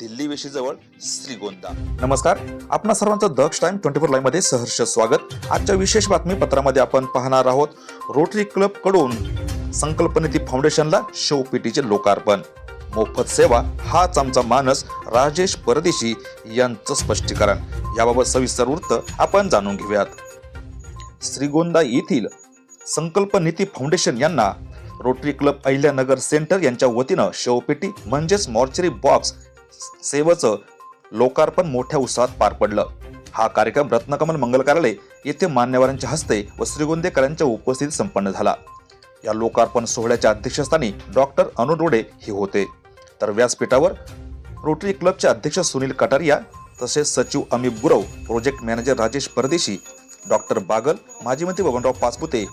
Delhi वेशीजवळ Shrigonda. नमस्कार आपणा सर्वांचं दक्ष टाइम ट्वेंटी फोर लाईव्हमध्ये सहर्ष स्वागत. आजच्या विशेष बातमीपत्रामध्ये आपण पाहणार आहोत रोटरी क्लबकडून संकल्पनिधी फाउंडेशनला शोपीटीचे लोकार्पण. मोफत सेवा हाच आमचा मानस राजेश परदेशी यांचं स्पष्टीकरण. याबाबत सविस्तर वृत्त आपण जाणून घेऊयात. श्रीगोंदा येथील संकल्पनिती फाउंडेशन यांना रोटरी क्लब अहिल्यानगर सेंटर यांच्या वतीनं शवपेटी म्हणजेच मॉर्चरी बॉक्स सेवेचं लोकार्पण मोठ्या उत्साहात पार पडलं. हा कार्यक्रम रत्नकमल मंगल कार्यालय येथे मान्यवरांच्या हस्ते व श्रीगोंदेकरांच्या उपस्थितीत संपन्न झाला. या लोकार्पण सोहळ्याच्या अध्यक्षस्थानी डॉक्टर अनु रोडे हे होते. तर व्यासपीठावर रोटरी क्लबचे अध्यक्ष सुनील कटारिया तसेच सचिव Amit Gurav project manager Rajesh Pardeshi doctor Bagal माजी मंत्री बबनराव पाचपुते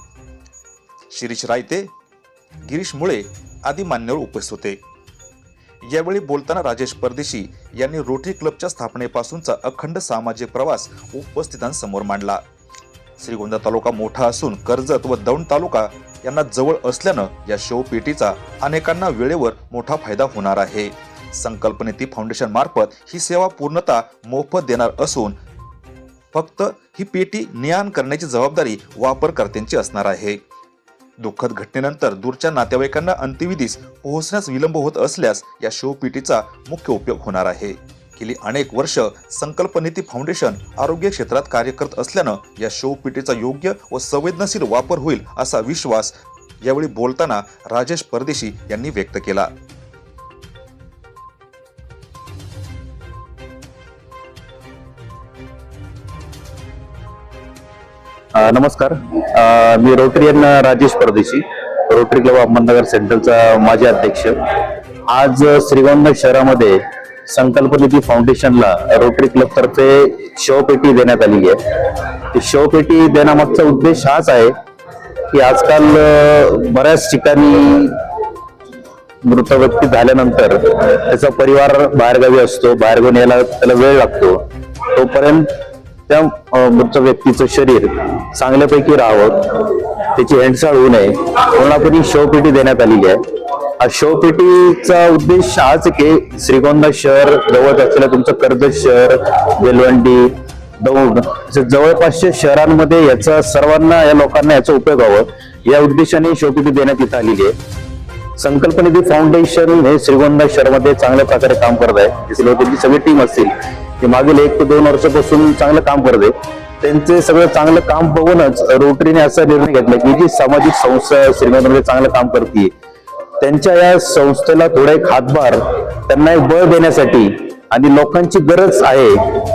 शिरीष रायते गिरीश मुळे आदी मान्यवर उपस्थित होते. यावेळी बोलताना राजेश परदेशी यांनी रोटरी क्लबच्या स्थापनेपासूनचा अखंड सामाजिक प्रवास उपस्थितांसमोर मांडला. श्रीगोंदा तालुका मोठा असून कर्जत व दौंड तालुका यांना जवळ असल्यानं या शोपेटीचा अनेकांना वेळेवर मोठा फायदा होणार आहे. संकल्पनेती फाउंडेशन मार्फत ही सेवा पूर्णतः मोफत देणार असून फक्त ही पेटी नियान करण्याची जबाबदारी वापरकर्त्यांची असणार आहे. दुःखद घटनेनंतर दूरच्या नातेवाईकांना अंत्यविधीस पोहोचण्यास विलंब होत असल्यास या शोपेटीचा मुख्य उपयोग होणार आहे. गेली अनेक वर्ष संकल्पनेती फाउंडेशन आरोग्य क्षेत्रात कार्य करत असल्यानं या शोपेटीचा योग्य व संवेदनशील वापर होईल असा विश्वास यावेळी बोलताना राजेश परदेशी यांनी व्यक्त केला. नमस्कार. अ, मी रोटरियन राजेश परदेशी. रोटरी क्लब अहमदनगर सेंट्रलचा माजी अध्यक्ष. आज श्रीगोंदा शहरामध्ये संकल्पनिधी फाउंडेशनला रोटरी क्लब तर्फे शवपेटी देण्यात आलेली आहे. ती शवपेटी देण्यामागचा उद्देश हाच आहे की आजकाल बऱ्याच ठिकाणी मृत व्यक्ती झाल्यानंतर त्याचा परिवार बाहेरगावी असतो बाहेरगावी यायला त्याला वेळ लागतो. तोपर्यंत त्या मृत व्यक्तीचं शरीर चांगल्यापैकी राहावं त्याची हेंडसाळ होऊ नये म्हणून आपण ही शवपेटी देण्यात आलेली आहे. हा शवपेटीचा उद्देश हाच आहे की श्रीगोंदा शहर जवळच असलेलं तुमचं कर्जत शहर बेलवंडी दौंड जवळपासच्या शहरांमध्ये याचा सर्वांना या लोकांना याचा उपयोग व्हावं या उद्देशाने शवपेटी देण्यात इथं आलेली आहे. संकल्पनिधी फाउंडेशन हे श्रीगोंदा शहरामध्ये चांगल्या प्रकारे काम करत आहे. त्याची त्यांची सगळी टीम असतील. ते मागील एक ते दोन वर्षापासून चांगलं काम करते त्यांचे सगळं चांगलं काम बघूनच रोटरीने असा निर्णय घेतला की जी सामाजिक संस्था श्रीनगरमध्ये चांगलं काम करते त्यांच्या या संस्थेला थोडा एक हातभार त्यांना एक बळ देण्यासाठी आणि लोकांची गरज आहे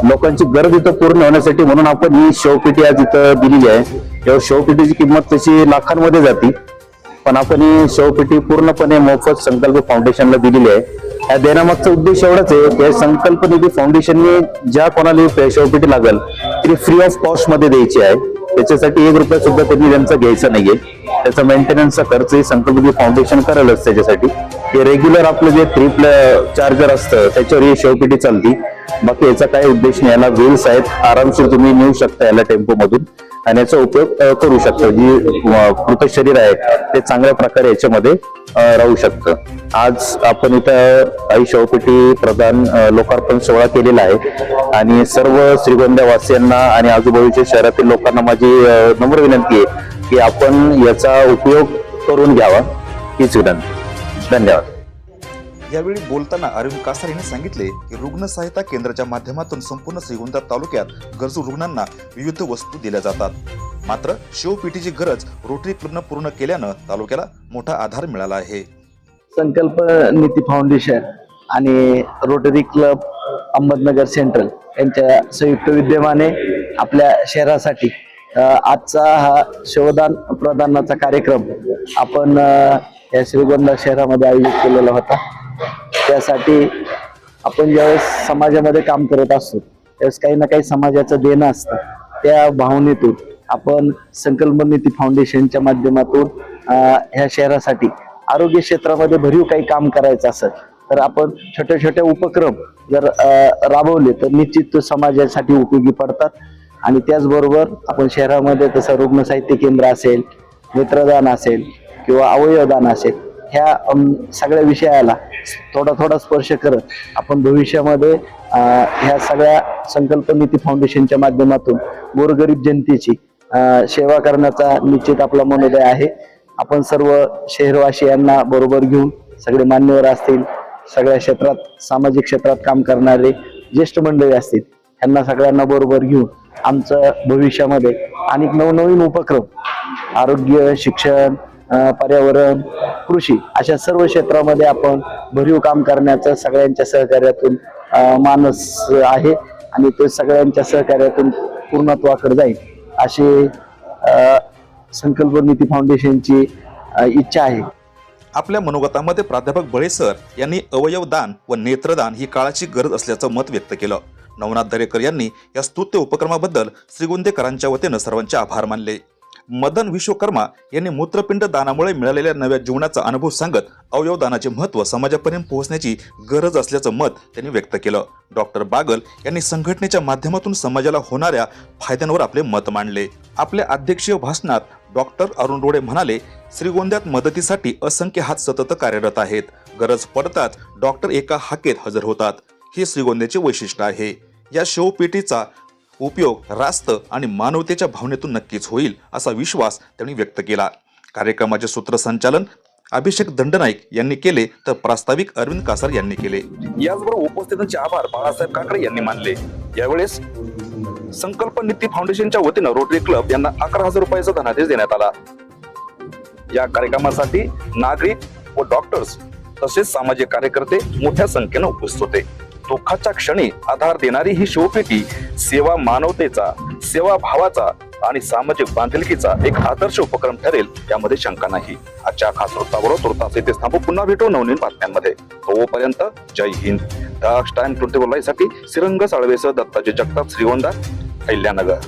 लोकांची गरज इथं पूर्ण होण्यासाठी म्हणून आपण ही शवपेटी आज इथं दिलेली आहे. या शवपेटीची किंमत तशी लाखांमध्ये जाते पण आपण ही शवपेटी पूर्णपणे मोफत संकल्प फाउंडेशनला दिलेली आहे. या देण्यामागचा उद्देश एवढाच आहे की संकल्प निधी फाउंडेशनने ज्या कोणाला ही लागल लागेल ती फ्री ऑफ कॉस्टमध्ये द्यायची आहे. त्याच्यासाठी एक रुपया सुद्धा त्यांनी त्यांचा घ्यायचा नाहीये. त्याचा मेंटेनन्सचा खर्च ही संकल्प निधी फाउंडेशन करेलच त्याच्यासाठी. हे रेग्युलर आपलं जे थ्री चार्जर असतं त्याच्यावर ही शवपेटी चालती. बाकी याचा काय उद्देश नाही. याला व्हील्स आहेत आरामशीर तुम्ही नेऊ शकता याला टेम्पो मधून आणि याचा उपयोग करू शकता. जी मृत शरीर आहे ते चांगल्या प्रकारे याच्यामध्ये राहू शकतं. आज आपण इथं आई शवपेटी प्रदान लोकार्पण सोहळा केलेला आहे. आणि सर्व श्रीगोंद्यावासियांना आणि आजूबाजूच्या शहरातील लोकांना माझी नम्र विनंती आहे की आपण याचा उपयोग करून घ्यावा. हीच विनंती. धन्यवाद. यावेळी बोलताना अरविंद कासार यांनी सांगितले की रुग्ण सहायता केंद्राच्या माध्यमातून संपूर्ण श्रीगोंदा तालुक्यात गरजू रुग्णांना विविध वस्तू दिल्या जातात. मात्र शिवपेटीची गरज रोटरी क्लबनं पूर्ण केल्यानं तालुक्याला मोठा आधार मिळाला आहे. संकल्प नीती फाउंडेशन आणि रोटरी क्लब अहमदनगर सेंट्रल यांच्या संयुक्त विद्यमाने आपल्या शहरासाठी आजचा हा शिवदान प्रदानाचा कार्यक्रम आपण या श्रीगोंदा शहरामध्ये आयोजित केलेला होता. त्यासाठी आपण ज्यावेळेस समाजामध्ये काम करत असतो त्यावेळेस काही ना काही समाजाचं देणं असतं. त्या भावनेतून आपण संकल्प नीती फाउंडेशनच्या माध्यमातून ह्या शहरासाठी आरोग्य क्षेत्रामध्ये भरीव काही काम करायचं असेल तर आपण छोटे छोटे उपक्रम जर राबवले तर निश्चित तो समाजासाठी उपयोगी पडतात. आणि त्याचबरोबर आपण शहरामध्ये तसं रुग्ण साहित्य केंद्र असेल नेत्रदान असेल किंवा अवयवदान असेल ह्या सगळ्या विषयाला थोडा थोडा स्पर्श करत आपण भविष्यामध्ये ह्या सगळ्या संकल्पनीती फाउंडेशनच्या माध्यमातून गोरगरीब जनतेची सेवा करण्याचा निश्चित आपला मनोदय आहे. आपण सर्व शहरवासियांना बरोबर घेऊन सगळे मान्यवर असतील सगळ्या क्षेत्रात सामाजिक क्षेत्रात काम करणारे ज्येष्ठ मंडळी असतील ह्यांना सगळ्यांना बरोबर घेऊन आमचं भविष्यामध्ये अनेक नवनवीन उपक्रम आरोग्य शिक्षण पर्यावरण कृषी अशा सर्व क्षेत्रामध्ये आपण भरीव काम करण्याचं सगळ्यांच्या सहकार्यातून मानस आहे आणि ते सगळ्यांच्या सहकार्यातून पूर्णत्वाकडे जाईल. अशी संकल्प नीती फाउंडेशनची इच्छा आहे. आपल्या मनोगतामध्ये प्राध्यापक बळे सर यांनी अवयवदान व नेत्रदान ही काळाची गरज असल्याचं मत व्यक्त केलं. नवनाथ दरेकर यांनी या स्तुत्य उपक्रमाबद्दल श्रीगुंदेकरांच्या वतीनं सर्वांचे आभार मानले. मदन विश्वकर्मा यांनी मूत्रपिंड दानामुळे मिळालेल्या नव्या जीवनाचा अनुभव सांगत अवयव दानाचे महत्त्व समाजापर्यंत पोहोचण्याची गरज असल्याचं मत त्यांनी व्यक्त केलं. डॉक्टर बागल यांनी संघटनेच्या माध्यमातून समाजाला होणाऱ्या फायद्यांवर आपले मत मांडले. आपल्या अध्यक्षीय भाषणात डॉक्टर अरुण रोडे म्हणाले श्रीगोंद्यात मदतीसाठी असंख्य हात सतत कार्यरत आहेत. गरज पडताच डॉक्टर एका हाकेत हजर होतात. हे श्रीगोंद्याचे वैशिष्ट्य आहे. या शवपेटीचा उपयोग रास्त आणि मानवतेच्या भावनेतून नक्कीच होईल असा विश्वास त्यांनी व्यक्त केला. कार्यक्रमाचे सूत्रसंचालन अभिषेक दंडनाईक यांनी केले तर प्रास्ताविक अरविंद कासार यांनी केले. याचबरोबर उपस्थितांचे आभार बाळासाहेब काकडे यांनी मानले. यावेळेस संकल्प नीती फाउंडेशनच्या वतीनं रोटरी क्लब यांना अकरा हजार रुपयाचा धनादेश देण्यात आला. या कार्यक्रमासाठी नागरिक व डॉक्टर्स तसेच सामाजिक कार्यकर्ते मोठ्या संख्येनं उपस्थित होते. दुःखाच्या क्षणी आधार देणारी ही शिवपेटी सेवा मानवतेचा सेवा भावाचा आणि सामाजिक बांधिलकीचा एक आदर्श उपक्रम ठरेल यामध्ये शंका नाही. आजच्या खास वृत्ताबरोबर तुर्तास येथे थांबू. पुन्हा भेटू नवनवीन बातम्यांमध्ये. तोपर्यंत जय हिंद. टाइम ट्वेंटी साठी सिरंग साळवेसह दत्ताजी जगताप श्रीगोंदा अहिल्यानगर